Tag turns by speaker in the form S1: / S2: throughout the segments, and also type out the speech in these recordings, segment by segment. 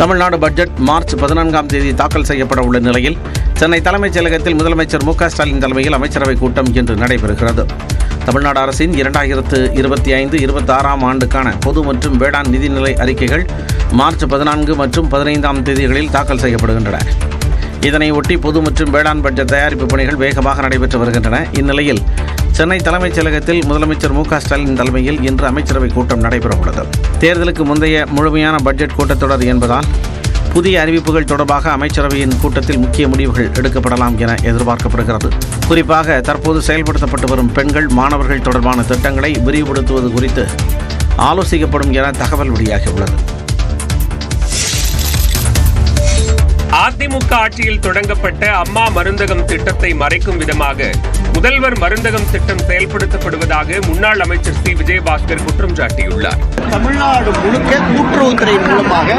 S1: Tamil Nadu budget March பதினான்காம் தேதி தாக்கல் செய்யப்பட உள்ள நிலையில் சென்னை தலைமைச் செயலகத்தில் முதலமைச்சர் மு ஸ்டாலின் தலைமையில் அமைச்சரவை கூட்டம் இன்று நடைபெறுகிறது தமிழ்நாடு அரசின் இரண்டாயிரத்து இருபத்தி ஐந்து இருபத்தி ஆறாம் ஆண்டுக்கான பொது மற்றும் வேளாண் நிதிநிலை அறிக்கைகள் மார்ச் பதினான்கு மற்றும் பதினைந்தாம் தேதிகளில் தாக்கல் செய்யப்படுகின்றன இதனையொட்டி பொது மற்றும் வேளாண் பட்ஜெட் தயாரிப்பு பணிகள் வேகமாக நடைபெற்று வருகின்றன இந்நிலையில் சென்னை தலைமைச் செயலகத்தில் முதலமைச்சர் மு ஸ்டாலின் தலைமையில் இன்று அமைச்சரவை கூட்டம் நடைபெறவுள்ளது தேர்தலுக்கு முந்தைய முழுமையான பட்ஜெட் கூட்டத்தொடர் என்பதால் புதிய அறிவிப்புகள் தொடர்பாக அமைச்சரவையின் கூட்டத்தில் முக்கிய முடிவுகள் எடுக்கப்படலாம் என எதிர்பார்க்கப்படுகிறது குறிப்பாக தற்போது செயல்படுத்தப்பட்டு வரும் பெண்கள் மாணவர்கள் தொடர்பான திட்டங்களை விரிவுபடுத்துவது குறித்து ஆலோசிக்கப்படும் என தகவல் வெளியாகியுள்ளது
S2: அதிமுக ஆட்சியில் தொடங்கப்பட்ட அம்மா மருந்தகம் திட்டத்தை மறைக்கும் விதமாக முதல்வர் மருந்தகம் திட்டம் செயல்படுத்தப்படுவதாக முன்னாள் அமைச்சர் சி விஜயபாஸ்கர் குற்றம் சாட்டியுள்ளார்
S3: தமிழ்நாடு முழுக்க கூட்டுறவுத்துறை மூலமாக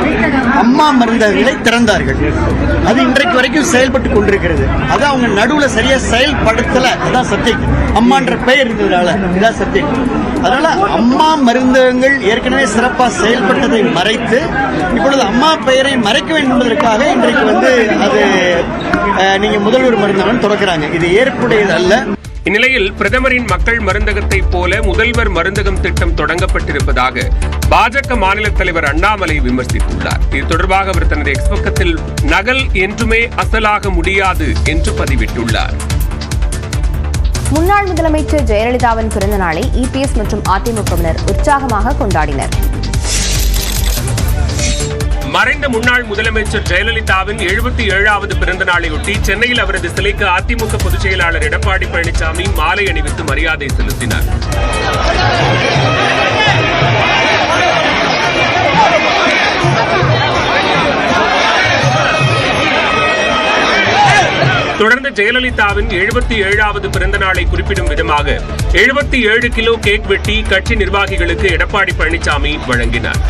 S3: அம்மா மருந்தகங்களை திறந்தார்கள் அது இன்றைக்கு வரைக்கும் செயல்பட்டு கொண்டிருக்கிறது அது அவங்க நடுவில் சரியா செயல்படுத்தல அதான் சத்தியம் அம்மான்ற பெயர் இருந்ததுனால இதான் சத்தியம் அதனால அம்மா மருந்தகங்கள் ஏற்கனவே சிறப்பாக செயல்பட்டதை மறைத்து இப்பொழுது அம்மா பெயரை மறைக்க வேண்டும் என்பதற்காக இன்றைக்கு வந்து அது நீங்க முதல்வர் மருந்தகம் தொடக்கிறாங்க இது ஏற்புடையது அல்ல
S2: இந்நிலையில் பிரதமரின் மக்கள் மருந்தகத்தை போல முதல்வர் மருந்தகம் திட்டம் தொடங்கப்பட்டிருப்பதாக பாஜக மாநில தலைவர் அண்ணாமலை விமர்சித்துள்ளார் இது தொடர்பாக அவர் தனது எக்ஸ்பக்கத்தில் நகல் என்றுமே அசலாக முடியாது என்று பதிவிட்டுள்ளார்
S4: முன்னாள் முதலமைச்சர் ஜெயலலிதாவின் பிறந்த நாளை இபிஎஸ் மற்றும் அதிமுகவினர் உற்சாகமாக கொண்டாடினர்
S2: மறைந்த முன்னாள் முதலமைச்சர் ஜெயலலிதாவின் எழுபத்தி ஏழாவது பிறந்த நாளையொட்டி சென்னையில் அவரது சிலைக்கு அதிமுக பொதுச் செயலாளர் எடப்பாடி பழனிசாமி மாலை அணிவித்து மரியாதை செலுத்தினார் தொடர்ந்து ஜெயலலிதாவின் எழுபத்தி ஏழாவது பிறந்த நாளை குறிப்பிடும் விதமாக எழுபத்தி ஏழு கிலோ கேக் வெட்டி கட்சி நிர்வாகிகளுக்கு எடப்பாடி பழனிசாமி வழங்கினார்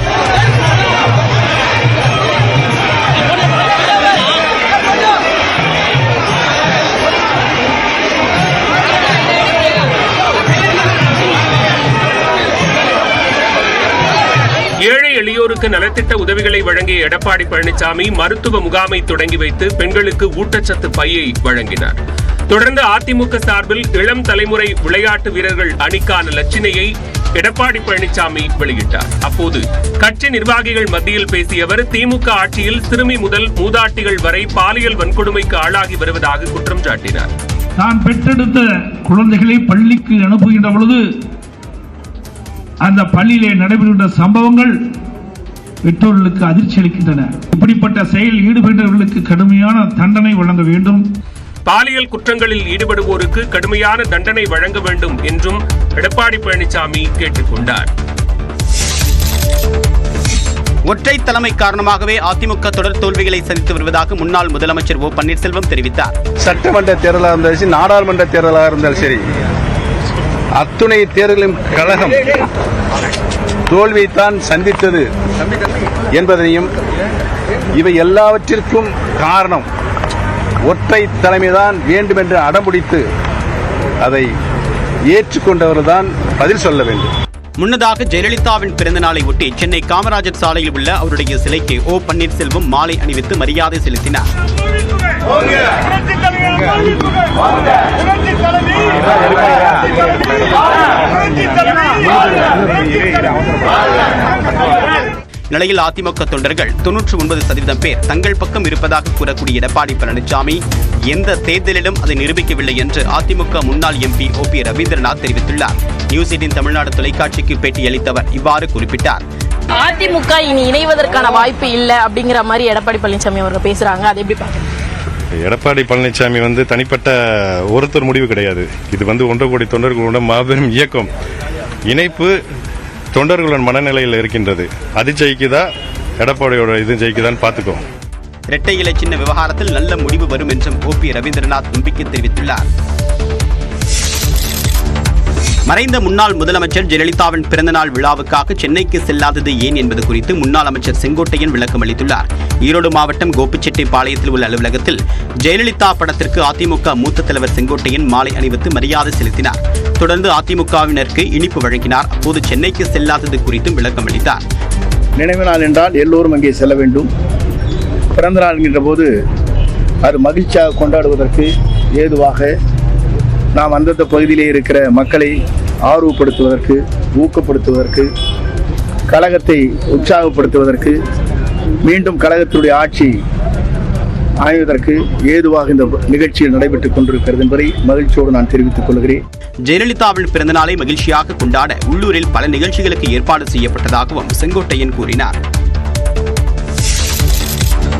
S2: பெண்களுக்கு நலத்திட்ட உதவிகளை வழங்கிய எடப்பாடி பழனிசாமி மருத்துவ முகாமை தொடங்கி வைத்து பெண்களுக்கு ஊட்டச்சத்து பையை வழங்கினார் தொடர்ந்து அதிமுக சார்பில் இளம் தலைமுறை விளையாட்டு வீரர்கள் அணிக்கான லட்சினையை எடப்பாடி பழனிசாமி வெளியிட்டார் அப்போது கட்சி நிர்வாகிகள் மத்தியில் பேசிய அவர் திமுக ஆட்சியில் சிறுமி முதல் மூதாட்டிகள் வரை பாலியல் வன்கொடுமைக்கு ஆளாகி வருவதாக குற்றம் சாட்டினார்
S5: நான் பெற்றெடுத்த குழந்தைகளை பள்ளிக்கு அனுப்புகின்ற பொழுது அந்த பள்ளியிலே நடைபெறுகின்ற சம்பவங்கள் பெற்றோர்களுக்கு அதிர்ச்சி அளிக்கின்றன இப்படிப்பட்ட செயல் ஈடுபட்டவர்களுக்கு கடுமையான தண்டனை வழங்க வேண்டும்
S2: பாலியல் குற்றங்களில் ஈடுபடுவோருக்கு கடுமையான தண்டனை வழங்க வேண்டும் என்றும் எடப்பாடி பழனிசாமி கேட்டுக்கொண்டார் ஒற்றை தலைமை காரணமாகவே அதிமுக தொடர் தோல்விகளை சந்தித்து வருவதாக முன்னாள் முதலமைச்சர் ஓ பன்னீர்செல்வம் தெரிவித்தார்
S6: சட்டமன்ற தேர்தலாக இருந்தாலும் சரி நாடாளுமன்ற தேர்தலாக இருந்தாலும் சரி அத்துணை தேர்தலின் கழகம் தோல்வியைத்தான் சந்தித்தது என்பதையும் இவை எல்லாவற்றிற்கும் காரணம் ஒற்றை தலைமைதான் வேண்டும் என்று அடம்பிடித்து அதை ஏற்றுக்கொண்டவர்தான் பதில் சொல்ல வேண்டும்
S2: முன்னதாக ஜெயலலிதாவின் பிறந்தநாளை ஒட்டி சென்னை காமராஜர் சாலையில் உள்ள அவருடைய சிலைக்கு ஓ பன்னீர்செல்வம் மாலை அணிவித்து மரியாதை செலுத்தினார் நிலையில் அதிமுக தொண்டர்கள் தொன்னூற்று ஒன்பது சதவீதம் பேர் தங்கள் பக்கம் இருப்பதாக கூறக்கூடிய எடப்பாடி பழனிசாமி எந்த தேர்தலிலும் அதை நிரூபிக்கவில்லை என்று அதிமுக முன்னாள் எம்பி ஓ பி ரவீந்திரநாத் தெரிவித்துள்ளார் நியூஸ் எயிட்டின் தமிழ்நாடு தொலைக்காட்சிக்கு பேட்டியளித்தவர் இவ்வாறு குறிப்பிட்டார்
S7: அதிமுக இனி இணைவதற்கான வாய்ப்பு இல்லை அப்படிங்கிற மாதிரி எடப்பாடி பழனிசாமி அவர்கள் பேசுறாங்க அதை எப்படி பார்க்கணும்
S8: எடப்பாடி பழனிசாமி வந்து தனிப்பட்ட ஒருத்தர் முடிவு கிடையாது இது வந்து ஒன்று கோடி தொண்டர்களுடன் மாபெரும் இயக்கம் இணைப்பு தொண்டர்களுடன் மனநிலையில் இருக்கின்றது அது ஜெயிக்குதா எடப்பாடியோட இது ஜெயிக்குதான்னு பார்த்துக்கோம்
S2: இரட்டை இலை சின்ன விவகாரத்தில் நல்ல முடிவு வரும் என்றும் ஓ பி ரவீந்திரநாத் நம்பிக்கை தெரிவித்துள்ளார் மறைந்த முன்னாள் முதலமைச்சர் ஜெயலலிதாவின் பிறந்தநாள் விழாவுக்காக சென்னைக்கு செல்லாதது ஏன் என்பது குறித்து முன்னாள் அமைச்சர் செங்கோட்டையன் விளக்கம் அளித்துள்ளார் ஈரோடு மாவட்டம் கோபிச்செட்டி பாளையத்தில் உள்ள அலுவலகத்தில் ஜெயலலிதா படத்திற்கு அதிமுக மூத்த தலைவர் செங்கோட்டையன் மாலை அணிவித்து மரியாதை செலுத்தினார் தொடர்ந்து அதிமுகவினருக்கு இனிப்பு வழங்கினார் அப்போது சென்னைக்கு செல்லாதது குறித்தும் விளக்கம் அளித்தார்
S9: நினைவு நாள் என்றால் எல்லோரும் அங்கே செல்ல வேண்டும் பிறந்தநாள் என்கின்ற போது அது மகிழ்ச்சியாக கொண்டாடுவதற்கு ஏதுவாக நாம் அந்தந்த பகுதியிலே இருக்கிற மக்களை ஆர்வப்படுத்துவதற்கு ஊக்கப்படுத்துவதற்கு கழகத்தை உற்சாகப்படுத்துவதற்கு மீண்டும் கழகத்தினுடைய ஆட்சி ஆய்வதற்கு ஏதுவாக இந்த நிகழ்ச்சியில் நடைபெற்றுக் கொண்டிருக்கிறது என்பதை மகிழ்ச்சியோடு நான் தெரிவித்துக் கொள்கிறேன்
S2: ஜெயலலிதாவின் பிறந்தநாளை மகிழ்ச்சியாக கொண்டாட உள்ளூரில் பல நிகழ்ச்சிகளுக்கு ஏற்பாடு செய்யப்பட்டதாகவும் செங்கோட்டையன் கூறினார்